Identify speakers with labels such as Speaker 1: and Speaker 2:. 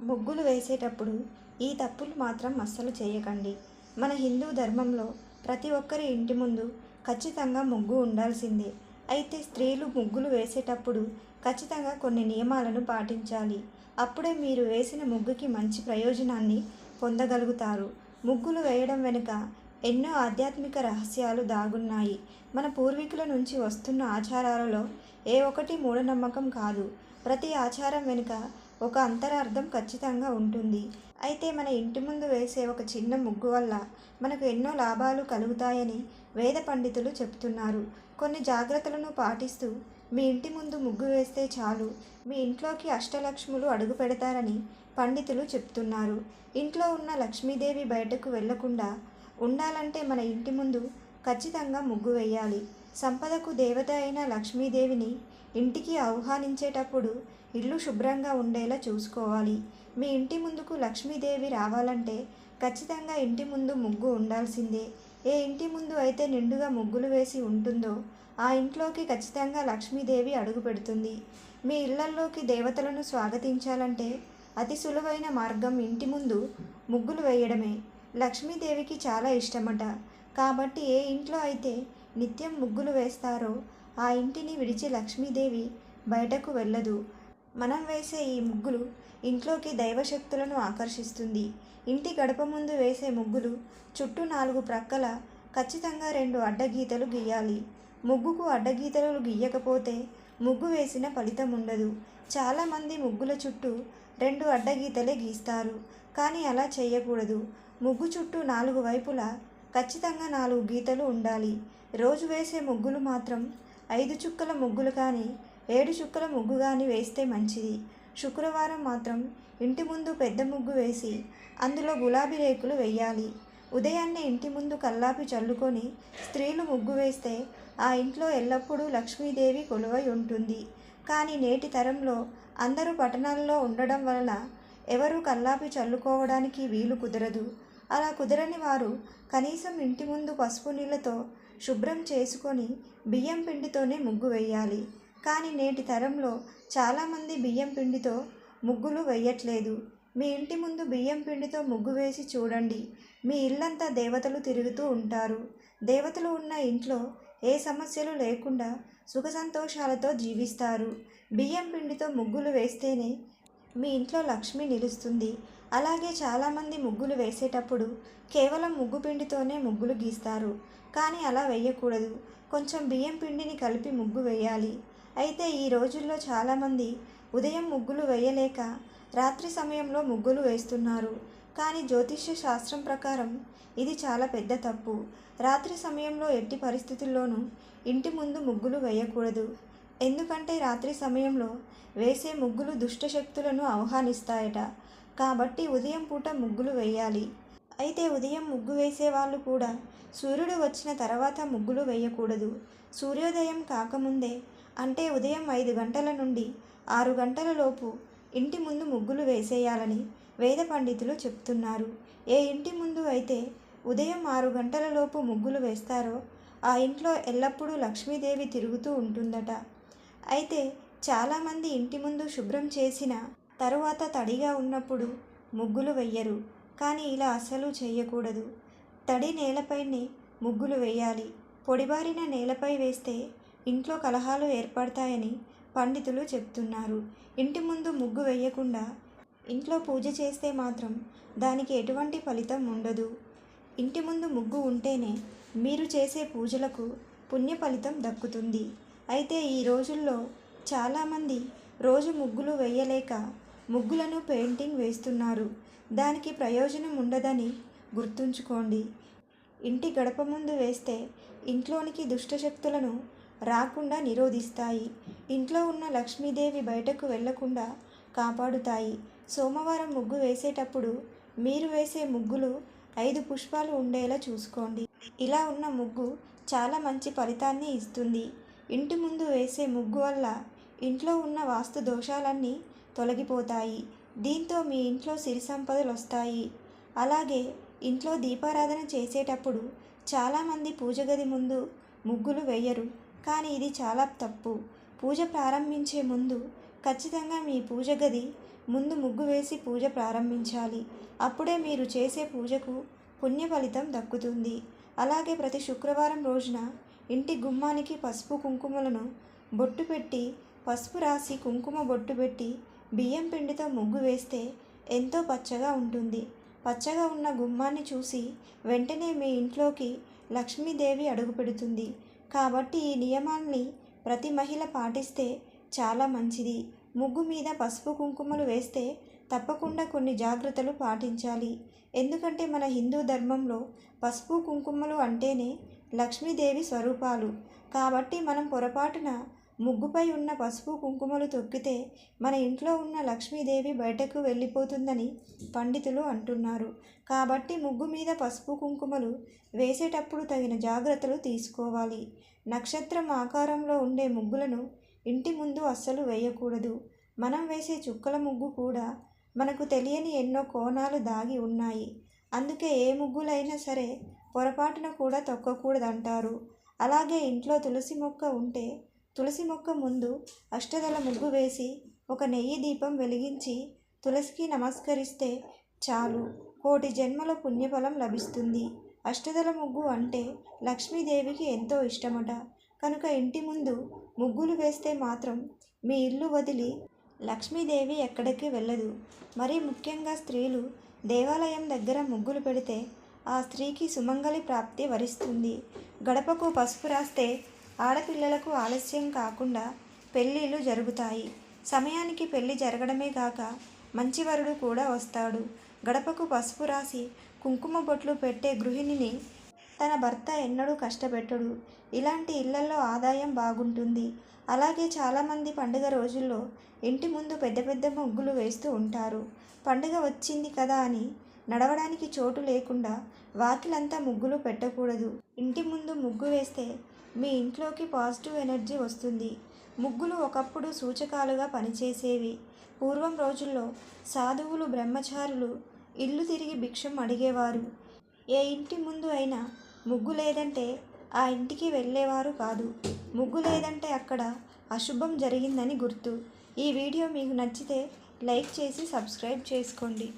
Speaker 1: ముగ్గులు వేసేటప్పుడు ఈ తప్పులు మాత్రం అస్సలు చేయకండి. మన హిందూ ధర్మంలో ప్రతి ఒక్కరి ఇంటి ముందు ఖచ్చితంగా ముగ్గు ఉండాల్సిందే. అయితే స్త్రీలు ముగ్గులు వేసేటప్పుడు ఖచ్చితంగా కొన్ని నియమాలను పాటించాలి. అప్పుడే మీరు వేసిన ముగ్గుకి మంచి ప్రయోజనాన్ని పొందగలుగుతారు. ముగ్గులు వేయడం వెనుక ఎన్నో ఆధ్యాత్మిక రహస్యాలు దాగున్నాయి. మన పూర్వీకుల నుంచి వస్తున్న ఆచారాలలో ఏ ఒక్కటి మూఢనమ్మకం కాదు. ప్రతి ఆచారం వెనుక ఒక అంతరార్థం ఖచ్చితంగా ఉంటుంది. అయితే మన ఇంటి ముందు వేసే ఒక చిన్న ముగ్గు వల్ల మనకు ఎన్నో లాభాలు కలుగుతాయని వేద పండితులు చెప్తున్నారు. కొన్ని జాగ్రత్తలను పాటిస్తూ మీ ఇంటి ముందు ముగ్గు వేస్తే చాలు. మీ ఇంట్లోకి అష్టలక్ష్ములు అడుగు పెడతారని పండితులు చెప్తున్నారు. ఇంట్లో ఉన్న లక్ష్మీదేవి బయటకు వెళ్ళకుండా ఉండాలంటే మన ఇంటి ముందు ఖచ్చితంగా ముగ్గు వేయాలి. సంపదకు దేవత అయిన లక్ష్మీదేవిని ఇంటికి ఆహ్వానించేటప్పుడు ఇల్లు శుభ్రంగా ఉండేలా చూసుకోవాలి. మీ ఇంటి ముందుకు లక్ష్మీదేవి రావాలంటే ఖచ్చితంగా ఇంటి ముందు ముగ్గు ఉండాల్సిందే. ఏ ఇంటి ముందు అయితే నిండుగా ముగ్గులు వేసి ఉంటుందో ఆ ఇంట్లోకి ఖచ్చితంగా లక్ష్మీదేవి అడుగు పెడుతుంది. మీ ఇళ్ళల్లోకి దేవతలను స్వాగతించాలంటే అతి సులువైన మార్గం ఇంటి ముందు ముగ్గులు వేయడమే. లక్ష్మీదేవికి చాలా ఇష్టమట. కాబట్టి ఏ ఇంట్లో అయితే నిత్యం ముగ్గులు వేస్తారో ఆ ఇంటిని విడిచి లక్ష్మీదేవి బయటకు వెళ్ళదు. మనం వేసే ఈ ముగ్గులు ఇంట్లోకి దైవశక్తులను ఆకర్షిస్తుంది. ఇంటి గడప ముందు వేసే ముగ్గులు చుట్టూ నాలుగు ప్రక్కల ఖచ్చితంగా రెండు అడ్డగీతలు గీయాలి. ముగ్గుకు అడ్డగీతలు గీయకపోతే ముగ్గు వేసిన ఫలితం ఉండదు. చాలామంది ముగ్గుల చుట్టూ రెండు అడ్డగీతలే గీస్తారు. కానీ అలా చేయకూడదు. ముగ్గు చుట్టూ నాలుగు వైపులా ఖచ్చితంగా నాలుగు గీతలు ఉండాలి. రోజు వేసే ముగ్గులు మాత్రం ఐదు చుక్కల ముగ్గులు కానీ ఏడు చుక్కల ముగ్గు కానీ వేస్తే మంచిది. శుక్రవారం మాత్రం ఇంటి ముందు పెద్ద ముగ్గు వేసి అందులో గులాబీ రేకులు వేయాలి. ఉదయాన్నే ఇంటి ముందు కల్లాపి చల్లుకొని స్త్రీలు ముగ్గు వేస్తే ఆ ఇంట్లో ఎల్లప్పుడూ లక్ష్మీదేవి కొలువై ఉంటుంది. కానీ నేటి తరంలో అందరూ పట్టణాల్లో ఉండడం వలన ఎవరూ కల్లాపి చల్లుకోవడానికి వీలు కుదరదు. అలా కుదరని వారు కనీసం ఇంటి ముందు పసుపు నీళ్ళతో శుభ్రం చేసుకొని బియ్యం పిండితోనే ముగ్గు వేయాలి. కానీ నేటి తరంలో చాలామంది బియ్యం పిండితో ముగ్గులు వేయట్లేదు. మీ ఇంటి ముందు బియ్యం పిండితో ముగ్గు వేసి చూడండి. మీ ఇల్లంతా దేవతలు తిరుగుతూ ఉంటారు. దేవతలు ఉన్న ఇంట్లో ఏ సమస్యలు లేకుండా సుఖ సంతోషాలతో జీవిస్తారు. బియ్యం పిండితో ముగ్గులు వేస్తేనే మీ ఇంట్లో లక్ష్మి నిలుస్తుంది. అలాగే చాలామంది ముగ్గులు వేసేటప్పుడు కేవలం ముగ్గు పిండితోనే ముగ్గులు గీస్తారు. కానీ అలా వేయకూడదు కొంచెం బియ్యం పిండిని కలిపి ముగ్గు వేయాలి అయితే ఈ రోజుల్లో చాలామంది ఉదయం ముగ్గులు వేయలేక రాత్రి సమయంలో ముగ్గులు వేస్తున్నారు. కానీ జ్యోతిష్య శాస్త్రం ప్రకారం ఇది చాలా పెద్ద తప్పు. రాత్రి సమయంలో ఎట్టి పరిస్థితుల్లోనూ ఇంటి ముందు ముగ్గులు వేయకూడదు. ఎందుకంటే రాత్రి సమయంలో వేసే ముగ్గులు దుష్ట శక్తులను ఆహ్వానిస్తాయట. కాబట్టి ఉదయం పూట ముగ్గులు వేయాలి అయితే ఉదయం ముగ్గు వేసే వాళ్ళు కూడా సూర్యుడు వచ్చిన తర్వాత ముగ్గులు వేయకూడదు. సూర్యోదయం కాకముందే అంటే ఉదయం ఐదు గంటల నుండి ఆరు గంటల లోపు ఇంటి ముందు ముగ్గులు వేసేయాలని వేద పండితులు చెప్తున్నారు. ఏ ఇంటి ముందు అయితే ఉదయం ఆరు గంటల లోపు ముగ్గులు వేస్తారో ఆ ఇంట్లో ఎల్లప్పుడూ లక్ష్మీదేవి తిరుగుతూ ఉంటుందట. అయితే చాలామంది ఇంటి ముందు శుభ్రం చేసిన తరువాత తడిగా ఉన్నప్పుడు ముగ్గులు వెయ్యరు కానీ ఇలా అస్సలు చేయకూడదు తడి నేలపైనే ముగ్గులు వేయాలి. పొడిబారిన నేలపై వేస్తే ఇంట్లో కలహాలు ఏర్పడతాయని పండితులు చెప్తున్నారు. ఇంటి ముందు ముగ్గు వేయకుండా ఇంట్లో పూజ చేస్తే మాత్రం దానికి ఎటువంటి ఫలితం ఉండదు. ఇంటి ముందు ముగ్గు ఉంటేనే మీరు చేసే పూజలకు పుణ్య ఫలితం దక్కుతుంది. అయితే ఈ రోజుల్లో చాలామంది రోజు ముగ్గులు వేయలేక ముగ్గులను పెయింటింగ్ వేస్తున్నారు. దానికి ప్రయోజనం ఉండదని గుర్తుంచుకోండి. ఇంటి గడప ముందు వేస్తే ఇంట్లోనికి దుష్టశక్తులను రాకుండా నిరోధిస్తాయి. ఇంట్లో ఉన్న లక్ష్మీదేవి బయటకు వెళ్ళకుండా కాపాడుతాయి. సోమవారం ముగ్గు వేసేటప్పుడు మీరు వేసే ముగ్గులు ఐదు పుష్పాలు ఉండేలా చూసుకోండి. ఇలా ఉన్న ముగ్గు చాలా మంచి ఫలితాన్ని ఇస్తుంది. ఇంటి ముందు వేసే ముగ్గు వల్ల ఇంట్లో ఉన్న వాస్తు దోషాలన్నీ తొలగిపోతాయి. దీంతో మీ ఇంట్లో సిరి సంపదలు వస్తాయి. అలాగే ఇంట్లో దీపారాధన చేసేటప్పుడు చాలామంది పూజ గది ముందు ముగ్గులు వేయరు. కానీ ఇది చాలా తప్పు. పూజ ప్రారంభించే ముందు ఖచ్చితంగా మీ పూజ గది ముందు ముగ్గు వేసి పూజ ప్రారంభించాలి. అప్పుడే మీరు చేసే పూజకు పుణ్య ఫలితం దక్కుతుంది. అలాగే ప్రతి శుక్రవారం రోజున ఇంటి గుమ్మానికి పసుపు కుంకుమలను బొట్టు పెట్టి పసుపు రాసి కుంకుమ బొట్టు పెట్టి బియ్యం పిండితో ముగ్గు వేస్తే ఎంతో పచ్చగా ఉంటుంది. పచ్చగా ఉన్న గుమ్మాన్ని చూసి వెంటనే మీ ఇంట్లోకి లక్ష్మీదేవి అడుగుపెడుతుంది. కాబట్టి ఈ నియమాల్ని ప్రతి మహిళ పాటిస్తే చాలా మంచిది. ముగ్గు మీద పసుపు కుంకుమలు వేస్తే తప్పకుండా కొన్ని జాగ్రత్తలు పాటించాలి. ఎందుకంటే మన హిందూ ధర్మంలో పసుపు కుంకుమలు అంటేనే లక్ష్మీదేవి స్వరూపాలు. కాబట్టి మనం పొరపాటున ముగ్గుపై ఉన్న పసుపు కుంకుమలు తొక్కితే మన ఇంట్లో ఉన్న లక్ష్మీదేవి బయటకు వెళ్ళిపోతుందని పండితులు అంటున్నారు. కాబట్టి ముగ్గు మీద పసుపు కుంకుమలు వేసేటప్పుడు తగిన జాగ్రత్తలు తీసుకోవాలి. నక్షత్రం ఆకారంలో ఉండే ముగ్గులను ఇంటి ముందు అస్సలు వేయకూడదు. మనం వేసే చుక్కల ముగ్గు కూడా మనకు తెలియని ఎన్నో కోణాలు దాగి ఉన్నాయి. అందుకే ఏ ముగ్గులైనా సరే పొరపాటున కూడా తొక్కకూడదంటారు. అలాగే ఇంట్లో తులసి మొక్క ఉంటే తులసి మొక్క ముందు అష్టదళ ముగ్గు వేసి ఒక నెయ్యి దీపం వెలిగించి తులసికి నమస్కరిస్తే చాలు. కోటి జన్మల పుణ్యఫలం లభిస్తుంది. అష్టదళ ముగ్గు అంటే లక్ష్మీదేవికి ఎంతో ఇష్టమట. కనుక ఇంటి ముందు ముగ్గులు వేస్తే మాత్రం మీ ఇల్లు వదిలి లక్ష్మీదేవి ఎక్కడికి వెళ్ళదు. మరీ ముఖ్యంగా స్త్రీలు దేవాలయం దగ్గర ముగ్గులు పెడితే ఆ స్త్రీకి సుమంగళి ప్రాప్తి వరిస్తుంది. గడపకు పసుపు రాస్తే ఆడపిల్లలకు ఆలస్యం కాకుండా పెళ్ళిళ్ళు జరుగుతాయి. సమయానికి పెళ్ళి జరగడమే కాక మంచివరుడు కూడా వస్తాడు. గడపకు పసుపు రాసి కుంకుమ బొట్లు పెట్టే గృహిణిని తన భర్త ఎన్నడూ కష్టపెట్టడు. ఇలాంటి ఇళ్ళలో ఆదాయం బాగుంటుంది. అలాగే చాలామంది పండుగ రోజుల్లో ఇంటి ముందు పెద్ద పెద్ద ముగ్గులు వేస్తూ ఉంటారు. పండుగ వచ్చింది కదా అని నడవడానికి చోటు లేకుండా వాకిలంతా ముగ్గులు పెట్టకూడదు. ఇంటి ముందు ముగ్గు వేస్తే మీ ఇంట్లోకి పాజిటివ్ ఎనర్జీ వస్తుంది. ముగ్గులు ఒకప్పుడు సూచకాలుగా పనిచేసేవి. పూర్వం రోజుల్లో సాధువులు బ్రహ్మచారులు ఇల్లు తిరిగి భిక్షం అడిగేవారు. ఏ ఇంటి ముందు అయినా ముగ్గు లేదంటే ఆ ఇంటికి వెళ్ళేవారు కాదు. ముగ్గు లేదంటే అక్కడ అశుభం జరిగిందని గుర్తు. ఈ వీడియో మీకు నచ్చితే లైక్ చేసి సబ్స్క్రైబ్ చేసుకోండి.